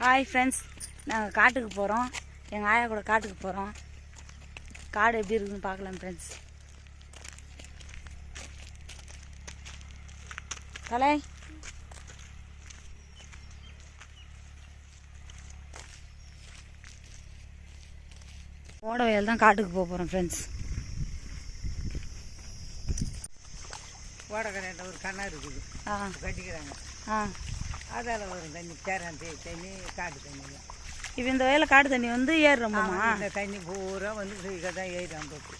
Hi friends நாங்கள் காட்டுக்கு போகிறோம் எங்கள் ஆயா கூட காட்டுக்கு போகிறோம் காடு எப்படி இருக்குன்னு பார்க்கலாம் ஃப்ரெண்ட்ஸ் கலை ஓட வயல் தான் காட்டுக்கு போக போகிறோம் ஃப்ரெண்ட்ஸ் ஓடக்கரையில் ஒரு கிணறு இருக்குது. ஆ. கட்டிக்கிறாங்க. ஆ. அதால் வரும் தண்ணி சேராந்தி தண்ணி காட்டு தண்ணிலாம் இப்போ இந்த வயலில் காடு தண்ணி வந்து ஏறுறோம்மா இந்த தண்ணி பூரா வந்து இங்கே தான் ஏறி அம்பத்து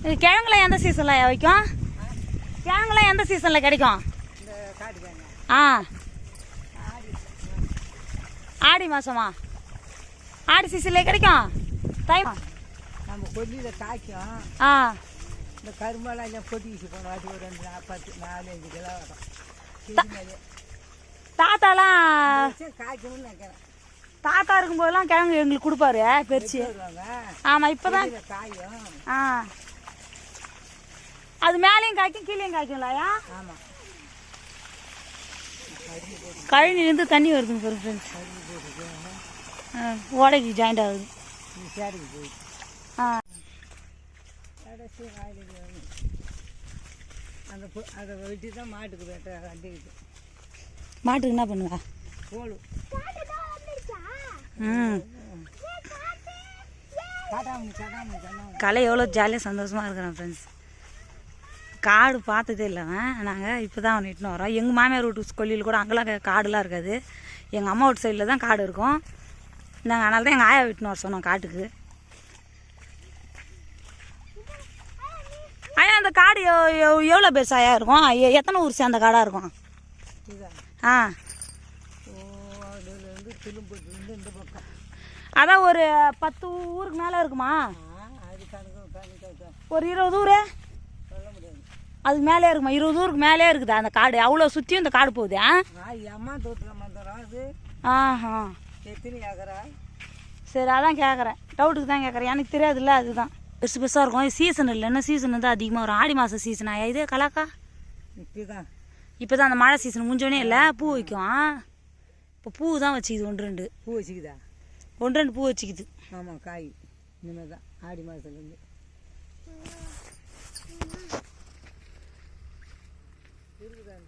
இது கிழங்குலாம் எந்த சீசனில் வைக்கும்? கிழங்குலாம் எந்த சீசனில் கிடைக்கும்? இந்த காட்டு தண்ணி ஆ. ஆடி மாதமா ஆடி சீசன்லேயே கிடைக்கும்? தை நம்ம கொல்லியில் காய்க்கும். ஆ. இந்த கரும்பெல்லாம் எல்லாம் கொட்டிக்கிச்சு போன வாட்டி ஒரு ரெண்டு நா- பத்து நாலு அஞ்சு கிலோ வரும். தாத்தாலாம் காய்க்கணும்னு நினைக்கிறேன். தாத்தா இருக்கும்போதெல்லாம் கிழங்கு எங்களுக்கு கொடுப்பாரு பெருச்சு ஆமாம் இப்போ தான் காயும். ஆ. அது மேலேயும் காய்க்கும் கீழேயும் காய்க்கும்லாயா? ஆமாம் கழனிலேருந்து தண்ணி வருதுங்க பாருங்க ஃப்ரெண்ட்ஸ் ஓடைக்கு ஜாயிண்ட் ஆகுது. ஆ. அந்த அதை வெட்டி தான் மாட்டுக்கு வெட்ட கட்டிக்கிட்டு. மாட்டுக்கு என்ன பண்ணுவா? கோழு ம் காட்டாமணி காட்டாமணி காட்டாமணி கலை எவ்வளோ ஜாலியாக சந்தோஷமாக இருக்கிறேன் ஃப்ரெண்ட்ஸ் காடு பார்த்ததே இல்லை அவன். நாங்கள் இப்போ தான் அவன் இட்டுன்னு வரோம் எங்கள் மாமியார் வீட்டு கொல்லியில் கூட அங்கெல்லாம் காடுலாம் இருக்காது. எங்கள் அம்மா வீட்டு சைடில் தான் காடு இருக்கும். நாங்கள் அதனால தான் எங்கள் ஆயா விட்டுன்னு வர சொன்னோம் காட்டுக்கு ஆயா அந்த காடு எவ்- எவ்- எவ்வளோ பெருசாயா இருக்கும்? எத்தனை ஊர் சேர்ந்த காடாக இருக்கும்? ஆ. அதான் ஒரு பத்து ஊருக்கு மேலே இருக்குமா. ஒரு இருபது ஊர்? அதுக்கு மேலே இருக்குமா? இருபது ஊருக்கு மேலே இருக்குது அந்த காடு? அவ்வளோ சுற்றியும் இந்த காடு போகுது? ஆஹா. சரி அதான் கேட்குறேன் டவுட்டுக்கு தான் கேட்குறேன் எனக்கு தெரியாதுல்ல அதுதான். பெருசு பெருசாக இருக்கும். சீசன் இல்லைன்னா சீசன் வந்து அதிகமாக வரும். ஆடி மாதம் சீசன் ஆயா இது கலாக்கா? இப்படிதான். இப்போ தான் அந்த மழை சீசன் முடிஞ்சோடனே இல்லை? பூ வைக்கும். இப்போ பூ தான் வச்சுக்குது ஒன்று ரெண்டு. பூ வச்சுக்குதா? ஒன்று ரெண்டு பூ வச்சுக்குது. ஆமாம் காய். இனிமேல் தான் ஆடி மாதத்துலேருந்து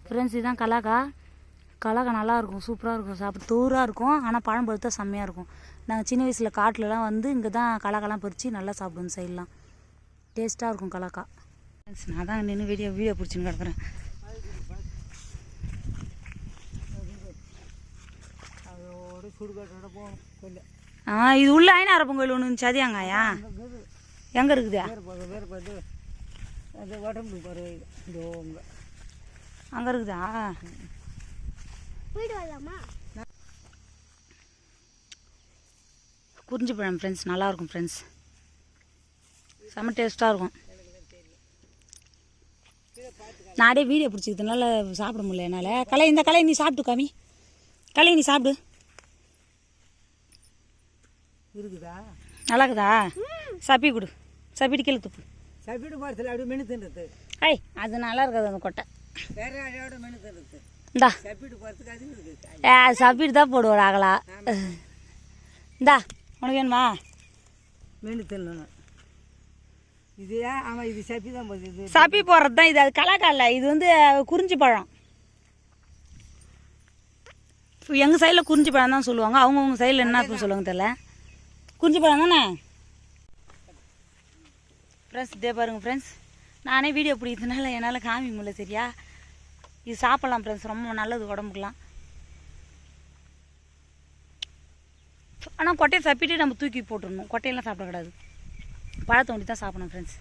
ஃப்ரெண்ட்ஸ் இதுதான் கலாக்கா. கலாக்கா நல்லா இருக்கும் சூப்பராக இருக்கும் சாப்பிட தூராக இருக்கும் ஆனால் பழம் பழுத்தா செம்மையாக இருக்கும். நாங்கள் சின்ன வயசில் காட்டிலலாம் வந்து இங்கே தான் கலாக்காலாம் பறித்து நல்லா சாப்பிடுவோம் சைட்லாம் டேஸ்ட்டாக இருக்கும் கலாக்கா. நான் தான் நின்று வீடியோ வீடியோ பிடிச்சின்னு கிடக்குறேன். ஆ இது உள்ள ஐநாரப்பன் கோயில் ஒன்று இருந்துச்சு அது எங்காயா எங்கே இருக்குதா? வேறு போகுது அங்கே இருக்குதா குறிஞ்சி பழம் ஃப்ரெண்ட்ஸ் நல்லாயிருக்கும் ஃப்ரெண்ட்ஸ் செம்ம டேஸ்ட்டாக இருக்கும். நானே வீடியோ பிடிச்சிக்கிறதுனால சாப்பிட முடியல என்னால். கலை இந்த கலை நீ சாப்பிட்டு காமி. கலை நீ சாப்பிடு. இருக்குதா? நல்லா இருக்குதா சப்பி கொடு. சப்பிட்டு கீழே துப்பு. சப்பிட்டு பாரத்தில் அப்படியே மெனு தின்றது ஐய் அது நல்லா இருக்காது அந்த கொட்டை. வேற மெனு தின்றது இந்தா. ஏ சப்பிட்டு தான் போடுவோம் ஆகலா. இந்தா. உனக்கு வேணுமா? மெனு தின்னணும். இது ஆமாம் இது சப்பி தான் போகுது இது சப்பி போடுறது தான். இது அது கலாக்கால இது வந்து குறிஞ்சி பழம். எங்கள் சைடில் குறிஞ்சி பழம் தான் சொல்லுவாங்க. அவங்கவுங்க சைடில் என்ன சொல்லுவாங்க தெரியல. குறிஞ்சி பழம் தானே? ஃப்ரெண்ட்ஸ் இதே பாருங்க ஃப்ரெண்ட்ஸ் நானே வீடியோ பிடிக்கிறதுனால என்னால் காமிக்க முடியல சரியா? இது சாப்பிட்லாம் ஃப்ரெண்ட்ஸ் ரொம்ப நல்லது உடம்புக்குலாம் ஆனால் கொட்டையை சப்பிட்டு நம்ம தூக்கி போட்டுடணும் கொட்டையெல்லாம் சாப்பிடக்கூடாது. பழத்தை ஒண்டி தான் சாப்பிடணும் ஃப்ரெண்ட்ஸ்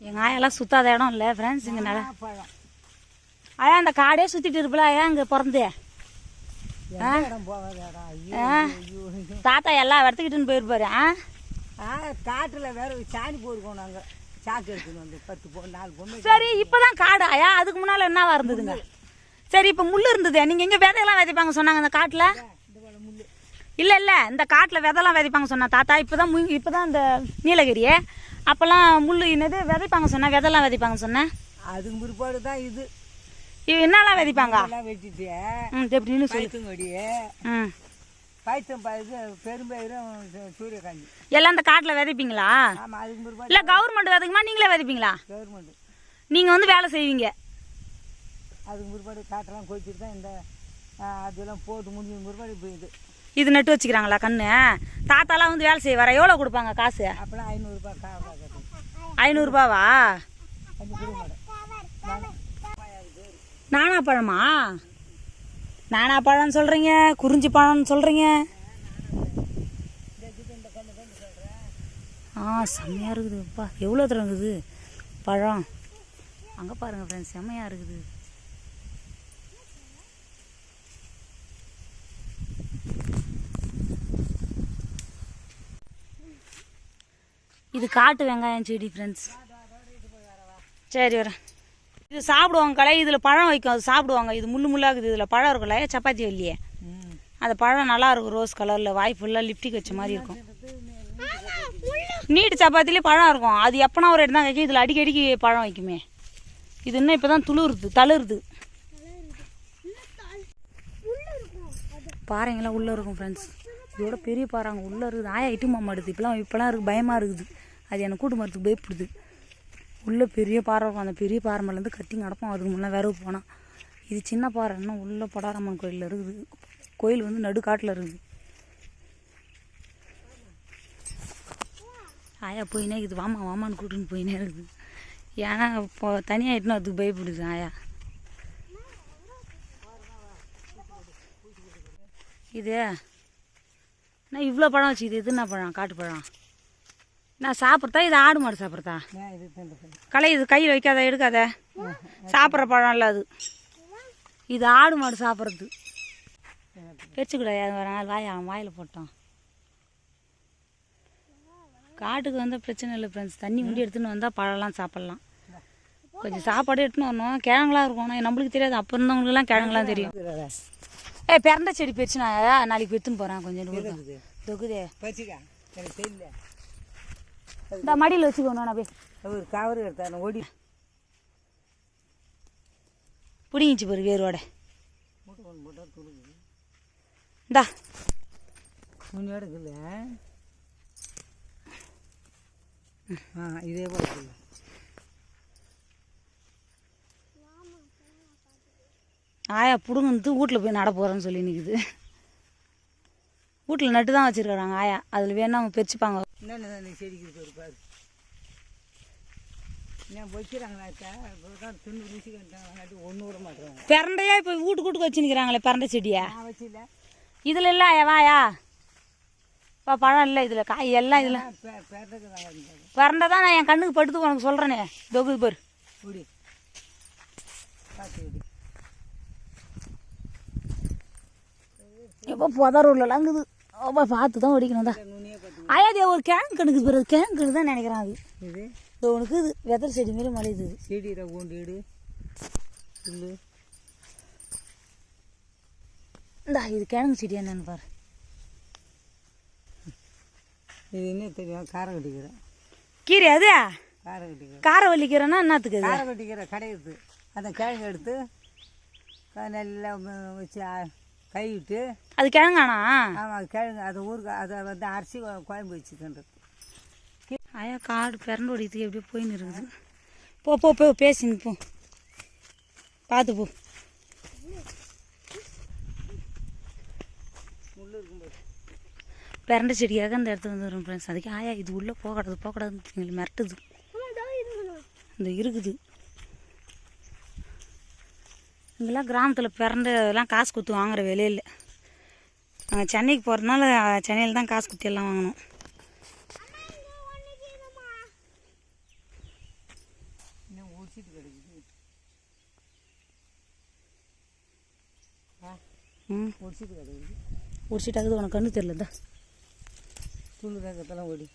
எங்கள் ஆயெல்லாம் சுத்தாத இடம் இல்லை ஃப்ரெண்ட்ஸ் இங்கே பழம் ஆயா அந்த காடே சுற்றிட்டு இருப்பல ஆயா இங்கே பிறந்து. தாத்தா எல்லா இடத்துக்கிட்டுன்னு போயிருப்பாரு. ஆ? காட்டில் வேற சாணி போடுவோம் நாங்கள் சாக்கு எடுத்துன்னு வந்து பத்து பொ நாலு பொண்ணு சரி இப்போதான் காடு. ஆயா அதுக்கு முன்னால் என்னவா இருந்ததுங்க? சரி இப்போ முள் இருந்தது. நீங்கள் எங்கே விதையெல்லாம் விதைப்பாங்க சொன்னாங்க அந்த காட்டில்? இல்லை இல்லை இந்த காட்டில் விதைலாம் விதைப்பாங்க சொன்னா தாத்தா இப்போ தான் இப்போ தான் இந்த நீலகிரி அப்போல்லாம் முள் என்னது? விதைப்பாங்க சொன்ன விதைலாம் விதைப்பாங்க சொன்னேன் அதுக்கு பிற்பாடு தான் இது என்னெல்லாம் விதைப்பாங்க? வெட்டிட்டு ம் எப்படின்னு சொல்லு. பைத்தங்கொடி ம். பைத்தம் பயிறு பெரும்பயிரும் சூரியகாந்தி. எல்லாம் இந்த காட்டில் விதைப்பீங்களா? ஆமாம் அதுக்கு பிற்பாடு இல்லை கவர்மெண்ட் விதைக்குமா நீங்களே விதைப்பீங்களா? கவர்மெண்ட் நீங்கள் வந்து வேலை செய்வீங்க. அதுக்கு பிற்பாடு காட்டெல்லாம் கொய்ச்சிட்டு தான் இந்த அதெல்லாம் போட்டு முடிஞ்ச பிற்பாடு இப்போ இது. இது நட்டு வச்சுக்கிறாங்களா கண்ணு? தாத்தாலாம் வந்து வேலை செய்ய வர எவ்வளோ கொடுப்பாங்க காசு? அப்போலாம் ஐநூறுரூபா ஐநூறுரூபாவா நானா பழமா? நானா பழம்னு சொல்கிறீங்க குறிஞ்சி பழம்னு சொல்கிறீங்க ஆ செம்மையாக இருக்குதுப்பா எவ்வளோ தூரம் இருக்குது? பழம். அங்கே பாருங்கள் ஃப்ரெண்ட்ஸ் செம்மையாக இருக்குது. இது காட்டு வெங்காயம் செடி ஃப்ரெண்ட்ஸ் சரி வரேன். இது சாப்பிடுவாங்க கலை இதில் பழம் வைக்கும் அது சாப்பிடுவாங்க. இது முள்ளு முள்ளாகுது இதில் பழம் சப்பாத்தி இல்லையே? ம். அந்த பழம் நல்லா இருக்கும் ரோஸ் கலரில் வாய் ஃபுல்லாக லிப்டிக் வச்ச மாதிரி இருக்கும். நீட்டு சப்பாத்திலே பழம் இருக்கும். அது எப்போனா ஒரு இடம் தான் வைக்கும். இதில் அடிக்கடிக்கு பழம் வைக்குமே. இது இன்னும் இப்போ தான் துளுருது தளிருது. பாறைங்கெல்லாம் உள்ளே இருக்கும் ஃப்ரெண்ட்ஸ் இதோட பெரிய பாறாங்க உள்ளே இருக்குது. ஆயா இட்டு மாமாடுது. இப்போலாம் இப்போலாம் இருக்கு பயமாக இருக்குது. அது எனக்கு கூட்டு மரத்துக்கு பயப்படுது. உள்ளே பெரிய பாறை இருக்கும். அந்த பெரிய பாறை மேலேருந்து கத்தி நடப்போம் அதுக்கு முன்னே விரவு போனால் இது சின்ன பாறை உள்ளே உள்ள படாரம்மன் கோயிலில் இருக்குது. கோயில் வந்து நடுக்காட்டில் இருக்குது. ஆயா போயினே இது வாமா வாமான்னு கூட்டின்னு போயினே இருக்குது. ஏன்னா இப்போ தனியாக இட்டுன்னு அதுக்கு பயப்படுது ஆயா. இது என்ன இவ்வளோ பழம் வச்சு இது என்ன பழம்? காட்டு பழம் நான் சாப்பிட்றதா? இது ஆடு மாடு சாப்பிட்றதா? களை இது கையில் வைக்காத எடுக்காத. சாப்பிட்ற பழம் இல்லை அது. இது ஆடு மாடு சாப்பிட்றது. வச்சுக்கூட ஒரு நாள் வாய் அவன் வாயில் போட்டோம் காட்டுக்கு வந்தால் பிரச்சனை இல்லை ஃப்ரெண்ட்ஸ் தண்ணி முண்டி எடுத்துன்னு வந்தால் பழம்லாம் சாப்பிட்லாம். கொஞ்சம் சாப்பாடு எடுத்துன்னு வரணும். கிழங்குலாம் இருக்கும். ஆனால் நம்மளுக்கு தெரியாது. அப்போ இருந்தவங்களுக்குலாம் கிழங்குலாம் தெரியும். ஏ பிறந்த செடி போயிடுச்சு நான் நாளைக்கு விற்றுன்னு போகிறேன் கொஞ்சம் தொகுதே. இந்த மடியில் வச்சுக்கோணும் நான் போய் ஒரு கவர் எடுத்தாను ஓடி. பிடிங்கிச்சு பாரு வேரோட. இந்தா. முன்னோட இருக்குல்ல ஆ இதே போல ஆயா பிடுங்கந்து வீட்டில் போய் நட போகிறேன்னு சொல்லி நிற்குது வீட்டில் நட்டு தான் வச்சுருக்காங்க ஆயா. அதில் வேணா அவங்க பிரிச்சுப்பாங்க. என்னென்ன செடிக்கு போய் பாரு. பிறண்டையா இப்போ வீட்டு கூட்டுக்கு வச்சு நிற்கிறாங்களே பிறண்டை செடியை இதில் ஆயா வாயா. இப்போ பழம் இல்லை இதில் காய் எல்லாம் இதில். பிறண்டை தான் நான் என் கண்ணுக்கு படுத்து உனக்கு சொல்கிறேனே தொகுது பாரு. எப்போ புதறூர்லாம் இருக்குது அப்போ பார்த்து தான் ஒடிக்கணும் தான் அது ஒரு கிழங்கு கணக்கு பிறகு கணக்கு தான் நினைக்கிறேன் அது. இது? இது உனக்கு இது வெதர் செடி மாரி மலையுது இது. செடியில் ஊண்டு இடு. புல்லு இந்தா இது கிழங்கு செடி என்னன்னு பாரு. இது என்ன தெரியும்? காரை கட்டிக்கிறேன் கீரை அது? காரை கட்டிக்கிறேன் காரை வலிக்கிறேன்னா என்னத்துக்கு அது காரை கட்டிக்கிற கடையுது அந்த கிழங்கு எடுத்து நல்லா வச்சு கை விட்டு அது கிழங்கானா? ஆமாம் அது கிழங்கு. அது ஊருக்கு அதை வந்து அரிசி குழம்பு வச்சுக்கின்றது. ஆயா காடு பிறண்டு ஓடித்துக்கு எப்படியோ போயின்னு இருக்குது. போ போ போ பேசின்னு போ. பார்த்து போ. பிறண்ட செடியாக அந்த இடத்துல வந்து வரும் ஃப்ரெண்ட்ஸ் அதுக்கு ஆயா இது உள்ளே போகக்கூடாது போகக்கூடாதுன்னு மிரட்டுது. இந்த இருக்குது. இங்கெல்லாம் கிராமத்தில் பிறண்ட எல்லாம் காசு கொடுத்து வாங்குற வெளியில் நாங்கள் சென்னைக்கு போகிறதுனால சென்னையில் தான் காசு கொடுத்து எல்லாம் வாங்கணும். ம். உடிச்சிட்டு கிடைக்குது உடிச்சிட்டாக்குது உனக்கு கண்ணு தெரியல துண்டு தங்கத்தெல்லாம் ஓடி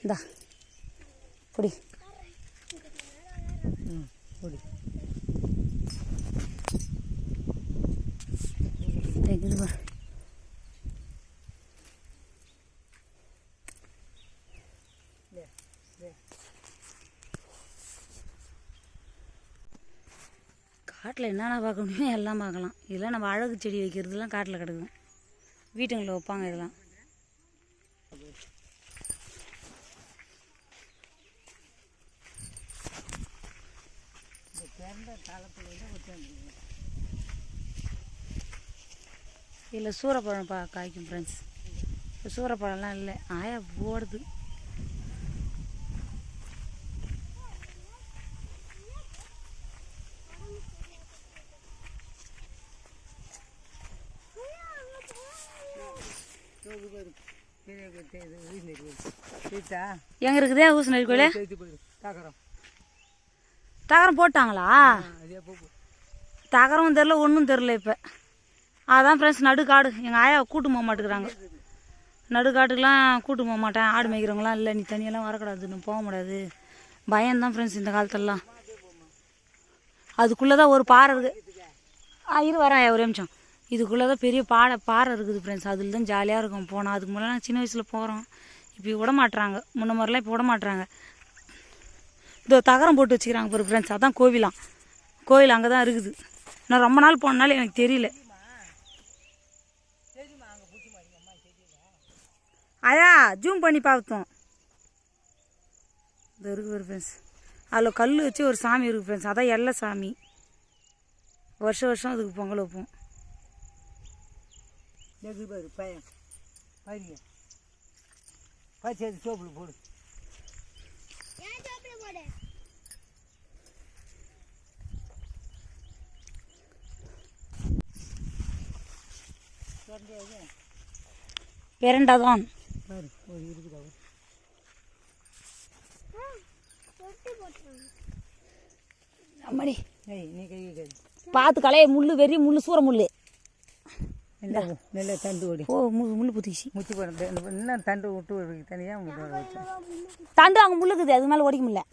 இந்தா. குடி. ತೆಗೆದು காட்டில் என்னென்ன பார்க்க முடியுமோ எல்லாம் பார்க்கலாம். இதெல்லாம் நம்ம அழகு செடி வைக்கிறதுலாம் காட்டில் கிடக்கும். வீட்டுங்களில் வைப்பாங்க இதெல்லாம். இல்லை சூரப்பழம் பா காய்க்கும் ஃப்ரெண்ட்ஸ் இப்போ சூறப்பழம்லாம் இல்லை ஆயா ஓடுது. எங்க இருக்குது இருக்குதே ஊசனரி கோயில்? தகரம் போட்டாங்களா? தகரம் தகரமும் தெரில ஒன்றும் தெரில இப்போ. அதான் ஃப்ரெண்ட்ஸ் நடுக்காடு எங்கள் ஆயாவை கூட்டு போக மாட்டேங்கிறாங்க. நடுக்காட்டுக்கெலாம் கூட்டு போக மாட்டேன். ஆடு மேய்க்கிறவங்களாம் இல்லை நீ தனியெல்லாம் வரக்கூடாதுன்னு போக முடியாது. பயம்தான் ஃப்ரெண்ட்ஸ் இந்த காலத்துலலாம். அதுக்குள்ளே தான் ஒரு பாறை இருக்குது ஆ இரு வரேன் ஒரு நிமிஷம். இதுக்குள்ளே தான் பெரிய பாறை பாறை இருக்குது ஃப்ரெண்ட்ஸ் அதில் தான் ஜாலியாக இருக்கும். போனோம் அதுக்கு முன்னாடி நாங்கள் சின்ன வயசில் போகிறோம் இப்போ விட மாட்டுறாங்க. முன்ன மாதிரிலாம் இப்போ விட மாட்டுறாங்க. இதோ தகரம் போட்டு வச்சுக்கிறாங்க பாரு ஃப்ரெண்ட்ஸ் அதான் கோவிலாம். கோவில் அங்கே தான் இருக்குது. நான் ரொம்ப நாள் போனாலும் எனக்கு தெரியல. அயா ஜூம் பண்ணி பார்த்தோம் இது இருக்கு பாரு ஃப்ரெண்ட்ஸ் அதில் கல் வச்சு ஒரு சாமி இருக்குது ஃப்ரெண்ட்ஸ் அதான் எல்லை சாமி. வருஷம் வருஷம் அதுக்கு பொங்கல் வைப்போம். பாரு பையன். பாருங்க. அது சோப்பில் போடு. பெரண்டா தான் பாரு ஒரு இருக்குதா. அம்மாடி பார்த்து கலைய முள்ளு வெறி முள்ளு சூற முள்ளு. நல்லா நல்லா தண்டு ஓடி. ஓ முள்ளு முள்ளு புத்திச்சு முத்தி போட இன்னும் தண்டு விட்டு தனியாக முட்டு தண்டு அங்கே முள்ளுக்குது அது மேலே ஓடிக்க முடியல.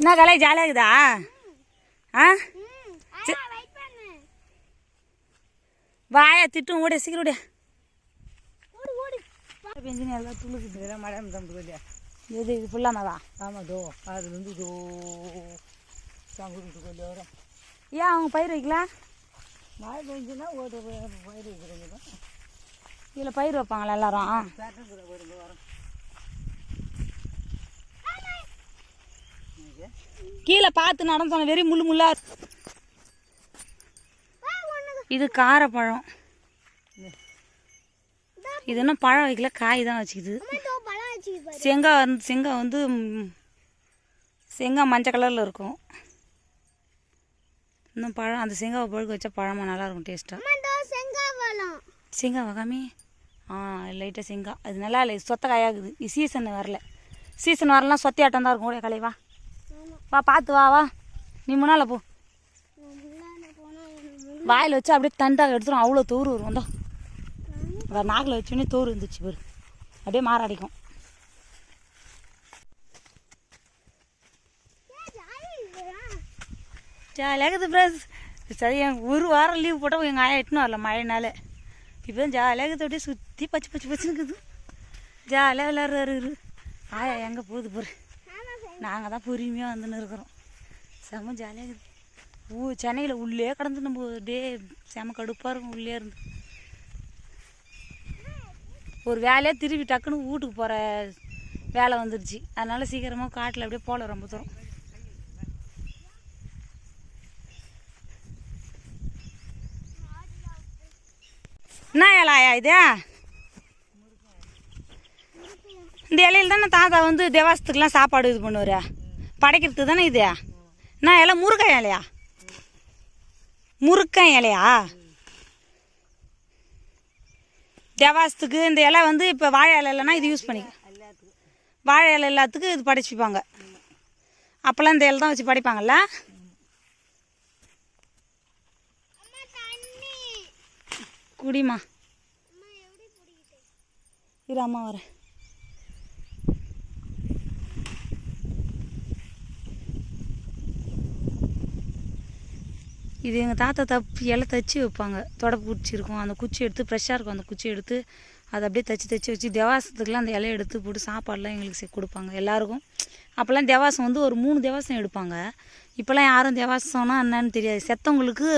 என்ன கலை ஜாலியாக இருக்குதா? ஆ சரி. வாயா திட்டும் ஓடிய சீக்கிரம் ஓடியா பெஞ்சினி எல்லாம் துளுக்குது இதெல்லாம் மடம் தம்பு இல்லையா எது இது ஃபுல்லானதா ஆமாம் தோ அதுலேருந்து தோ சங்குட்டு கொண்டு வரோம். ஏன் அவங்க பயிர் வைக்கல? மழை பெஞ்சுன்னா ஒரு பயிர் வைக்கிறவங்க தான் இதில் பயிர் வைப்பாங்களா எல்லாரும்? வரோம். கீழே பார்த்து நடந்தோம் வெறி முள்ளு முள்ளா இருக்கு. இது காரப்பழம். இது இன்னும் பழம் வைக்கல காய் தான் வச்சுக்குது. செங்காய் வந்து செங்காய் வந்து செங்காய் மஞ்சள் கலரில் இருக்கும். இன்னும் பழம் அந்த செங்காவை பழுக்க வச்சா பழமாக நல்லா இருக்கும் டேஸ்ட்டாக செங்காய் வகாமி? ஆ லைட்டாக செங்காய் அது நல்லா இல்லை சொத்த காயாகுது இது சீசன் வரல. சீசன் வரலாம் சொத்தையாட்டம் தான் இருக்கும். கூட கலைவா வா பார்த்து வா வா. நீ முன்னால் போ. வாயில் வச்சு அப்படியே தண்டாக எடுத்துரும். அவ்வளோ தோறு வரும். வந்தோம் வேறு நாக்கில் வச்சோடனே தோறு இருந்துச்சு பேர். அப்படியே மாறாடிக்கும். ஜாலியாக இருக்குது சரி என் ஒரு வாரம் லீவ் போட்டால் எங்கள் ஆயா எட்டுன்னு வரல மழைனால. இப்போ தான் ஜாலியாக இருக்குது அப்படியே சுற்றி பச்சை பச்சை பச்சைன்னு இருக்குது. ஜாலியாக விளாட்றாரு ஆயா எங்கே போகுது பாரு. நாங்கள் தான் பொறுமையாக வந்துன்னு இருக்கிறோம். செம்ம ஜாலியாக இருக்குது ஊ சென்னையில் உள்ளே கடந்து நம்ம டே செம கடுப்பாக இருக்கும் உள்ளே இருந்து. ஒரு வேலையாக திருப்பி டக்குன்னு வீட்டுக்கு போகிற வேலை வந்துடுச்சு அதனால் சீக்கிரமாக காட்டில் அப்படியே போகல ரொம்ப தூரம். என்ன இலாயா இது? இந்த இலையில தானே தாத்தா வந்து தேவாசத்துக்குலாம் சாப்பாடு இது பண்ணுவார்? படைக்கிறதுக்கு தானே இது? என்ன இலை? முருகாய் இலையா? முறுக்கம் இலையா? தேவாசத்துக்கு இந்த இலை வந்து இப்போ வாழை இலை இல்லைன்னா இது யூஸ் பண்ணிக்க வாழை இலை எல்லாத்துக்கும் இது படைச்சிப்பாங்க. அப்போல்லாம் இந்த இலை தான் வச்சு படைப்பாங்கல்ல? குடிமா இரு அம்மா வரேன். இது எங்கள் தாத்தா தப்பு இலை தச்சு வைப்பாங்க. தொடப்பு குச்சி இருக்கும். அந்த குச்சி எடுத்து ஃப்ரெஷ்ஷாக இருக்கும் அந்த குச்சி எடுத்து அதை அப்படியே தச்சு தச்சு வச்சு தேவாசத்துக்குலாம் அந்த இலையை எடுத்து போட்டு சாப்பாடுலாம் எங்களுக்கு கொடுப்பாங்க எல்லாருக்கும். அப்போல்லாம் தேவாசம் வந்து ஒரு மூணு தேவாசம் எடுப்பாங்க. இப்போல்லாம் யாரும் தேவாசம்னா என்னன்னு தெரியாது. செத்தவங்களுக்கு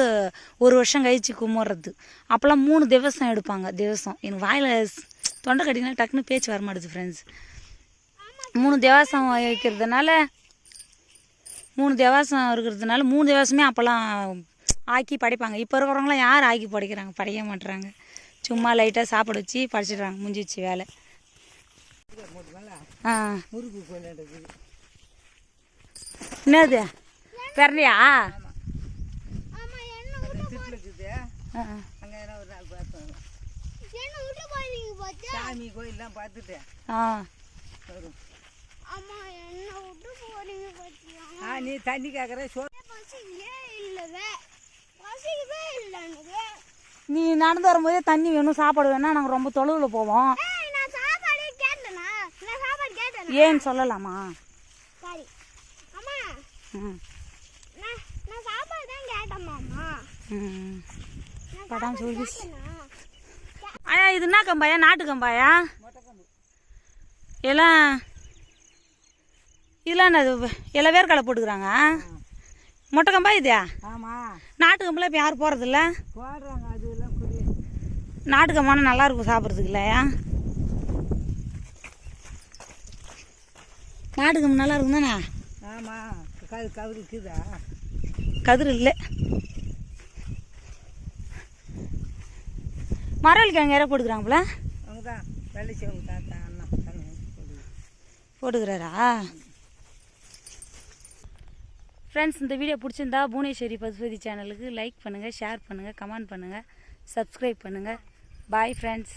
ஒரு வருஷம் கழிச்சு கும்பிட்றது. அப்போல்லாம் மூணு தேவசம் எடுப்பாங்க தேவசம். எனக்கு வாயில் தொண்டை கட்டினா டக்குன்னு பேச்சு வர மாட்டுது ஃப்ரெண்ட்ஸ் மூணு தேவாசம் வைக்கிறதுனால மூணு தேவாசம் இருக்கிறதுனால மூணு தேவாசமே அப்போல்லாம் ஆக்கி படைப்பாங்க. இப்போ இருக்கிறவங்களாம் யார் ஆக்கி படைக்கிறாங்க? படைக்க மாட்டுறாங்க சும்மா லைட்டாக சாப்பாடு வச்சு படைச்சிடுறாங்க. முடிஞ்சிச்சு வேலை. ஆ. என்னது? பாத்தியா சாமி கோயிலெலாம் பார்த்துட்டு ஆ. வரும் அம்மா என்ன விட்டு போறீங்க பாத்தியா? ஆ நீ தண்ணி கேட்குற சோ நீ நடந்து வரும்போதே தண்ணி வேணும் சாப்பாடு வேணும் நாங்கள் ரொம்ப தொலைவில் போவோம். ஏய் நான் சாப்பாடே கேட்டேனா? நான் சாப்பாடு கேட்டேனா? ஏன்னு சொல்லலாமா? சரி. அம்மா ம். நான் நான் சாப்பாடு தான் கேட்டேம்மா அம்மா ம். நான் படாம சொல்லி ஆயா இது என்ன கம்பாயா? நாட்டு கம்பாயா? எல்லாம் இதெல்லாம் எல்லாம் வேர்க்கடலை போட்டுக்கிறாங்க? மொட்டை கம்பா இது? நாட்டு கம்பெல்லாம் இப்போ யாரும் போகிறதில்ல நாட்டு கம்பானா நல்லா இருக்கும் சாப்பிட்றதுக்கு இல்லையா நாட்டு கம்பு நல்லா இருக்கும் தானே? ஆமாம் கது கவுரு இருக்குதா கதிர் இல்லை. மரவள்ளி கிழங்கு யாரோ போட்டுக்கிறாங்களா அவங்க தான். வெள்ளை சிவங்க தாத்தா அண்ணா போட்டுக்கிறாரா? ஃப்ரெண்ட்ஸ் இந்த வீடியோ பிடிச்சிருந்தா புவனேஸ்வரி பசுபதி சேனலுக்கு லைக் பண்ணுங்கள் ஷேர் பண்ணுங்கள் கமெண்ட் பண்ணுங்கள் சப்ஸ்கிரைப் பண்ணுங்கள் பாய் ஃப்ரெண்ட்ஸ்